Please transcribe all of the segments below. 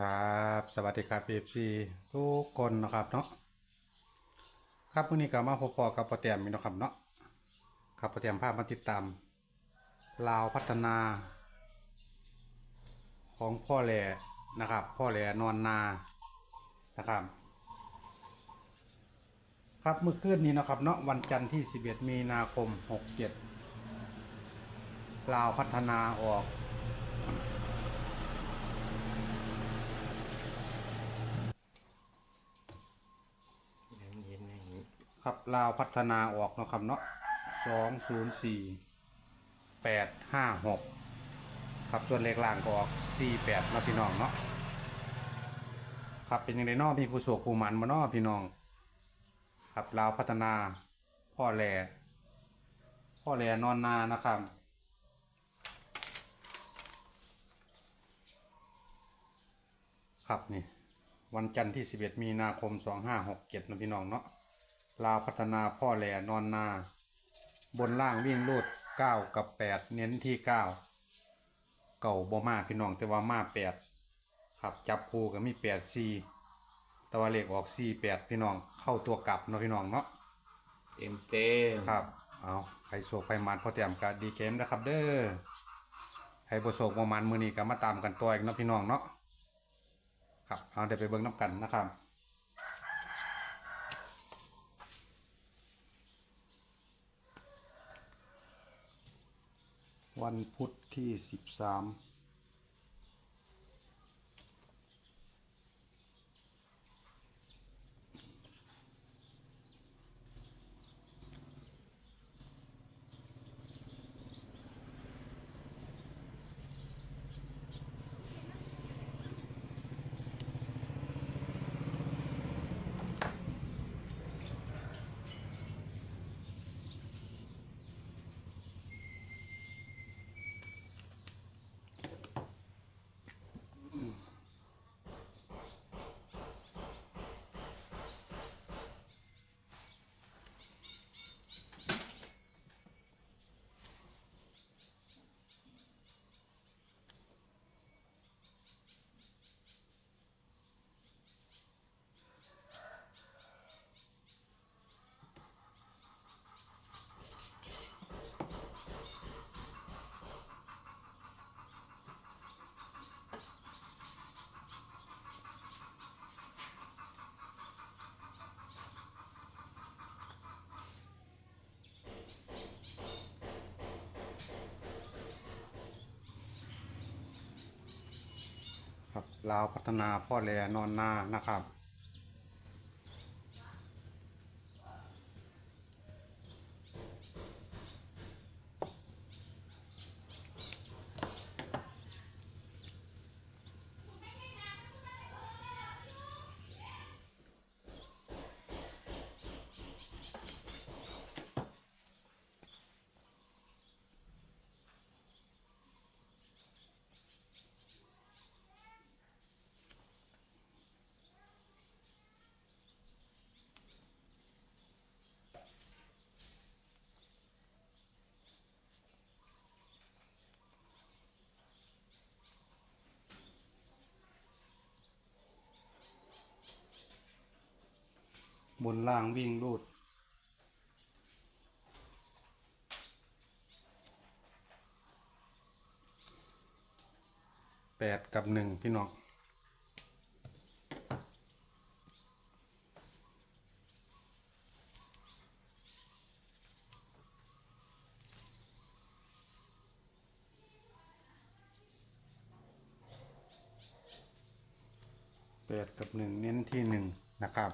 ครับ สวัสดีครับเอฟซีทุกคนนะครับเนาะครับวันนี้ก็มาพบๆกับปอเตียมนี่นะครับเนาะครับปอเตียมภาพมาติดตามลาวพัฒนา ของพ่อแหล่นะครับ พ่อแหล่นอนนานะครับ ครับเมื่อคืนนี้นะครับเนาะวันจันทร์ที่ 11 มีนาคม 67ลาวพัฒนาออก เย็นเย็นอย่างนี้ ครับลาวพัฒนาออกนะครับเนาะสองศูนย์สี่แปดห้าหกครับส่วนเลขล่างก็ออกสี่แปดนะพี่น้องเนาะครับเป็นยังไงนาะมีผู้โศกผู้หมันมานาพี่น้อง ครับลาวพัฒนาพ่อแหล่พ่อแหล่นอนนานะครับ ครับนี่วันจันทร์ที่11มีนาคม2567นะพี่น้องเนาะ ลาวพัฒนาพ่อแหล่นอนนา บนล่างวิ่งรูด9กับ8เน้นที่9เก่าบ่มาพี่น้องแต่ว่ามา8ครับจับคู่ก็มี8 4แต่ว่าเลขออก4 8พี่น้องเข้าตัวกลับเนาะพี่น้องเนาะเต็มเต็มครับเอาใครโศกไปมันพอเตรียมกับดีเกมนะครับเด้อใครบ่โศกบ่มันมือนี้ก็มาตามกันตัวอีกเนาะพี่น้องเนาะครับเอาเดี๋ยวไปเบิ่งน้ำกันนะครับ วันพุทธที่ 13 ครับลาวพัฒนาพ่อแลนอนนานะครับ บนล่างวิ่งรูด แปดกับหนึ่งพี่น้องแปดกับหนึ่งเน้นที่หนึ่งนะครับ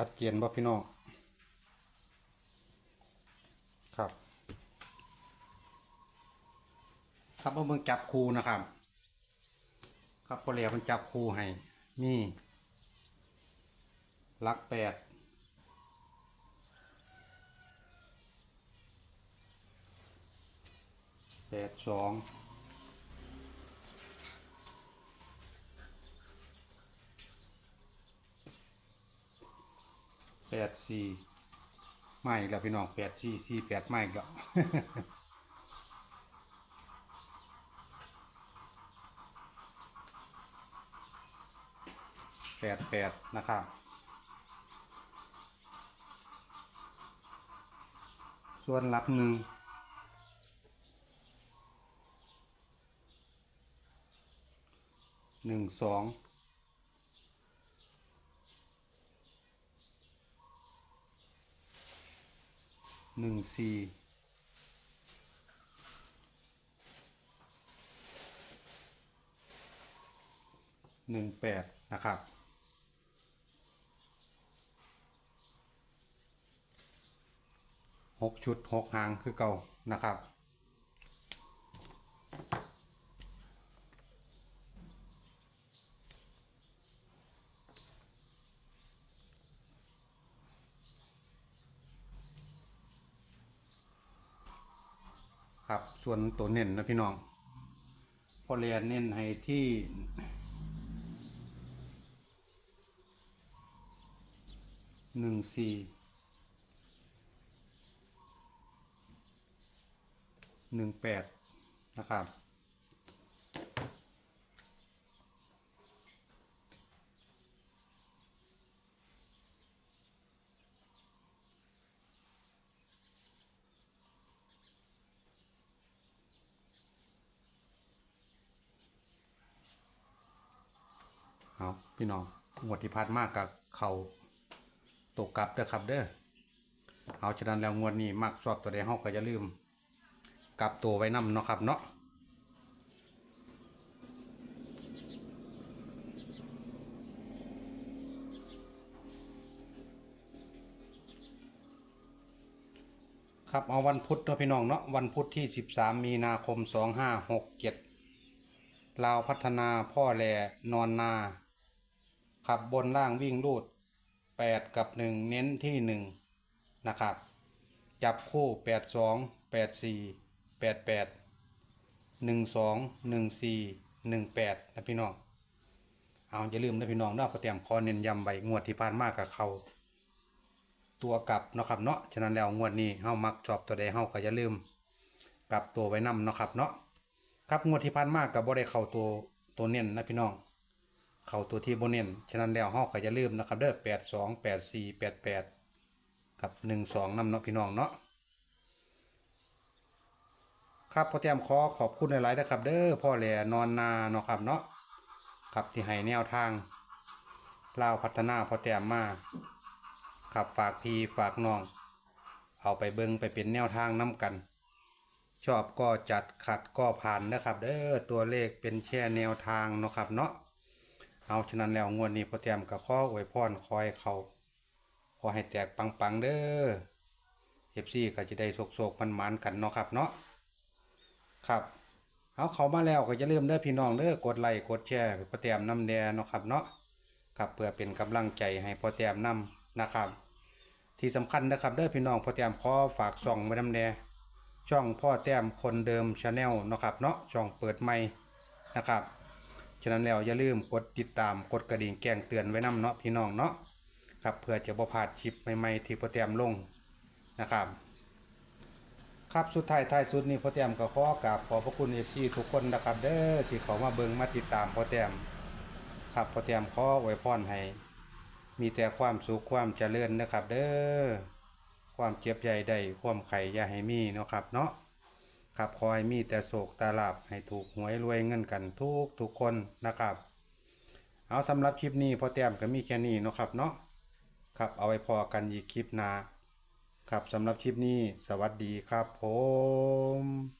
ชัดเจนบ่พี่น้องครับครับว่าเบิ่งจับคูนะครับ ครับพอแล้วมันจับคูให้มีลักแปดแปดสอง แปดสี่ไม่กแล้วพี่น้องแปดสี่สี่แปดไม่กแล้วแปดแปดนะครับส่วนหลักหนึ่งหนึ่งสอง หนึ่งสี่หนึ่งแปดนะครับ หกชุดหกหางคือเก่านะครับ ส่วนตัวเน้นนะพี่น้องพอเรียนเน้นให้ที่หนึ่งสี่หนึ่งแปดนะครับ เอาพี่น้องงวดที่ผ่านมากกับเขาตกกลับเด้อครับเด้อเอาฉะนั้นแล้วงวดนี้มักชอบตัวใดเฮาก็อย่าลืม กลับตัวไว้นำเนาะครับเนาะครับเอาวันพุธเนาะพี่น้องเนาะวันพุธที่ 13 มีนาคม 2567ลาวพัฒนาพ่อแลนอนนา ขับบนล่างวิ่งรูด 8 กับ 1 เน้นที่ 1 นะครับ จับคู่ 8 2 8 4 8 8 1 2 1 4 1 8 นะพี่น้อง เอาอย่าลืมนะพี่น้องเนาะพอเตรียมคอเน้นย้ำไว้งวดที่ผ่านมากกับเขาตัวกลับเนาะครับเนาะ ฉะนั้นแล้วงวดนี้เฮามักชอบตัวใดเฮาก็อย่าลืม กลับตัวไว้นํเนาะครับเนาะ ครับงวดที่ผ่านมาก็บ่ได้เข้าตัวตัวเน้นนะพี่น้อง เข้าตัวที่บ่เน้นฉะนั้นแล้วเฮาก็อย่าลืมนะครับเด้อ82 84 88กับ12นำเนาะพี่น้องเนาะครับพ่อแต้มขอขอบคุณหลายๆนะครับ เด้อพ่อแหล่นอนนาเนาะครับเนาะครับที่ให้แนวทางเล่าพัฒนาพ่อแต้มมาครับฝากพี่ฝากน้อง เอาไปเบิงไปเป็นแนวทางน้กัน ชอบก็จัดขัดก็ผ่านนะครับ เด้อตัวเลขเป็นแค่แนวทางเนาะครับเนาะ เอาฉะนั้นแล้วงวดนี้พ่อแต้มกับข้ออวยพรคอยเขาขอให้แตกปังๆเด้อเอฟซีก็จะได้โศกๆมันๆกันเนาะครับเนาะครับเอาเขามาแล้วก็อย่าลืมเด้อพี่น้องเด้อกดไลค์กดแชร์พ่อแต้มน้ำแดงเนาะครับเนาะครับเพื่อเป็นกำลังใจให้พ่อแต้มนำนะครับ ที่สำคัญนะครับเด้อพี่น้องพ่อแต้มขอฝากส่องไว้น้ำแดงช่องพ่อแต้มคนเดิมชาแนลเนาะครับเนาะช่องเปิดใหม่นะครับ ฉะนั้นแล้วอย่าลืมกดติดตามกดกระดิ่งแจ้งเตือนไว้นํเนาะพี่น้องเนาะครับเพื่อจะบ่พลาดคลิปใหม่ๆที่พ่อแต้มลงนะครับ ครับสุดท้ายท้ายสุดนี้พ่อแต้มก็ขอกราบขอบพระคุณเอฟซีทุกคนนะครับ เด้อที่เขามาเบิ่งมาติดตามพ่อแต้มครับพ่อแต้มขออวยพรให้มีแต่ความสุขความเจริญนะครับ เด้อความเจ็บใหญ่ได้ความไข่ยาให้มีเนาะครับเนาะ ครับขอให้มีแต่โศกตาลาบให้ถูกหวยรวยเงินกันทุกทุกคนนะครับ เอาสำหรับคลิปนี้พอแต้มก็มีแค่นี้เนาะครับเนาะครับเอาไว้พอกันอีกคลิปหน้าครับสำหรับคลิปนี้สวัสดีครับผม